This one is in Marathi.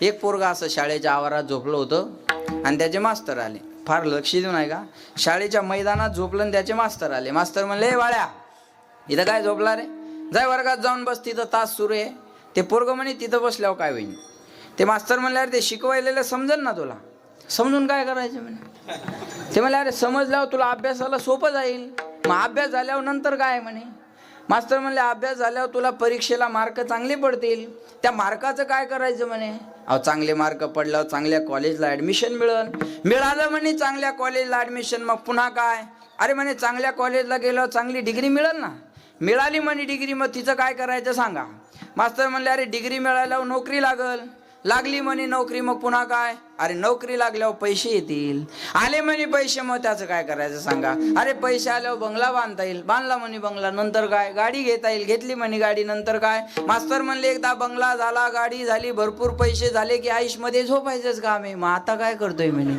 एक पोरगा असं शाळेच्या आवारात झोपलं होतं आणि त्याचे मास्तर आले. फार लक्ष देऊन आहे का? शाळेच्या मैदानात झोपलं आणि त्याचे मास्तर आले. मास्तर म्हणले वाळ्या इथं काय झोपला रे? जाय वर्गात जाऊन बस तिथं तास सुरू आहे. ते पोरग म्हणे तिथं बसल्यावर काय होईल? ते मास्तर म्हणले अरे ते शिकवायलेलं समजेल ना तुला. समजून काय करायचं म्हणे? ते म्हणले अरे समजल्यावर तुला अभ्यासाला सोपं जाईल. मग अभ्यास झाल्यावर नंतर काय म्हणे? मास्तर म्हणले अभ्यास झाल्यावर तुला परीक्षेला मार्क चांगले पडतील. त्या मार्काचं काय करायचं म्हणे? अहो चांगले मार्क पडल्यावर चांगल्या कॉलेजला ॲडमिशन मिळन. मिळालं म्हणे चांगल्या कॉलेजला ॲडमिशन मग पुन्हा काय? अरे म्हणे चांगल्या कॉलेजला गेल्यावर चांगली डिग्री मिळेल ना. मिळाली म्हणे डिग्री मग तिचं काय करायचं सांगा. मास्तर म्हणले अरे डिग्री मिळाल्यावर नोकरी लागल. लागली म्हणे नोकरी मग पुन्हा काय? अरे नोकरी लागल्यावर पैसे येतील. आले म्हणे पैसे मग त्याचं काय करायचं सांगा? अरे पैसे आल्यावर बंगला बांधता येईल. बांधला म्हणे बंगला नंतर काय? गाडी घेता येईल. घेतली म्हणे गाडी नंतर काय? मास्तर म्हणले एकदा बंगला झाला गाडी झाली भरपूर पैसे झाले की आयुषमध्ये झोपायचंच काम आहे. मग आता काय करतोय म्हणे?